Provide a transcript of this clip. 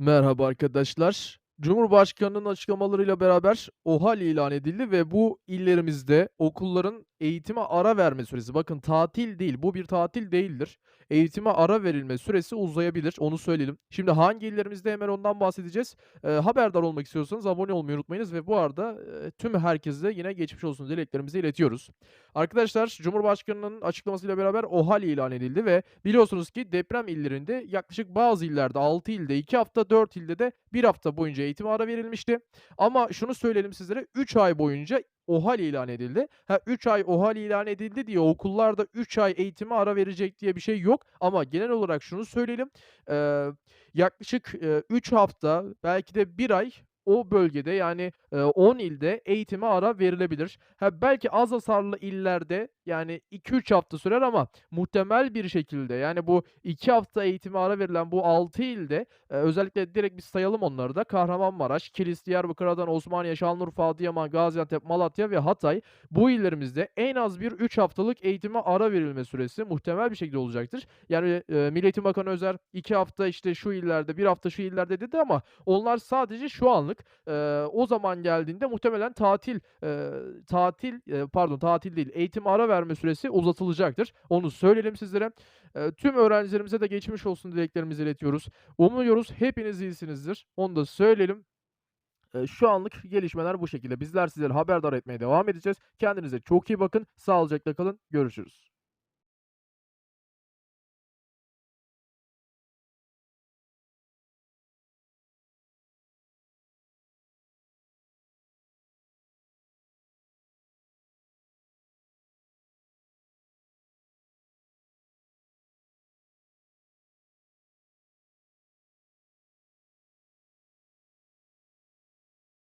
Merhaba arkadaşlar. Cumhurbaşkanının açıklamalarıyla beraber OHAL ilan edildi ve bu illerimizde okulların eğitime ara verme süresi, bakın tatil değil, bu bir tatil değildir. Eğitime ara verilme süresi uzayabilir, onu söyleyelim. Şimdi hangi illerimizde hemen ondan bahsedeceğiz. Eee, haberdar olmak istiyorsanız abone olmayı unutmayınız ve bu arada eee, tüm herkese yine geçmiş olsun dileklerimizi iletiyoruz. Arkadaşlar Cumhurbaşkanının açıklamasıyla beraber OHAL ilan edildi ve biliyorsunuz ki deprem illerinde yaklaşık bazı illerde 6 ilde 2 hafta, 4 ilde de 1 hafta boyunca eğitime ara verilmişti. Ama şunu söyleyelim sizlere 3 ay boyunca OHAL ilan edildi. Ha 3 ay OHAL ilan edildi diye okullarda 3 ay eğitime ara verecek diye bir şey yok. Ama genel olarak şunu söyleyelim. Eee, yaklaşık, 3 hafta belki de 1 ay o bölgede yani, eee, 10 ilde eğitime ara verilebilir. Ha belki az hasarlı illerde yani 2-3 hafta sürer ama muhtemel bir şekilde yani bu 2 hafta eğitime ara verilen bu 6 ilde, özellikle direkt bir sayalım onları da. Kahramanmaraş, Kilis, Diyarbakır, Adana, Osmaniye, Şanlıurfa, Adıyaman, Gaziantep, Malatya ve Hatay. Bu illerimizde en az bir 3 haftalık eğitime ara verilme süresi muhtemel bir şekilde olacaktır. Yani, eee, Milli Eğitim Bakanı Özer 2 hafta, işte, şu illerde, 1 hafta şu illerde dedi ama onlar sadece şu anlık. Eee, o zaman geldiğinde muhtemelen tatil, eee, tatil, eee, pardon tatil değil, eğitime ara verme süresi uzatılacaktır. Onu söyleyelim sizlere. Eee, tüm öğrencilerimize de geçmiş olsun dileklerimizi iletiyoruz. Umuyoruz hepiniz iyisinizdir. Onu da söyleyelim. Şu anlık gelişmeler bu şekilde. Bizler sizleri haberdar etmeye devam edeceğiz. Kendinize çok iyi bakın. Sağlıcakla kalın. Görüşürüz.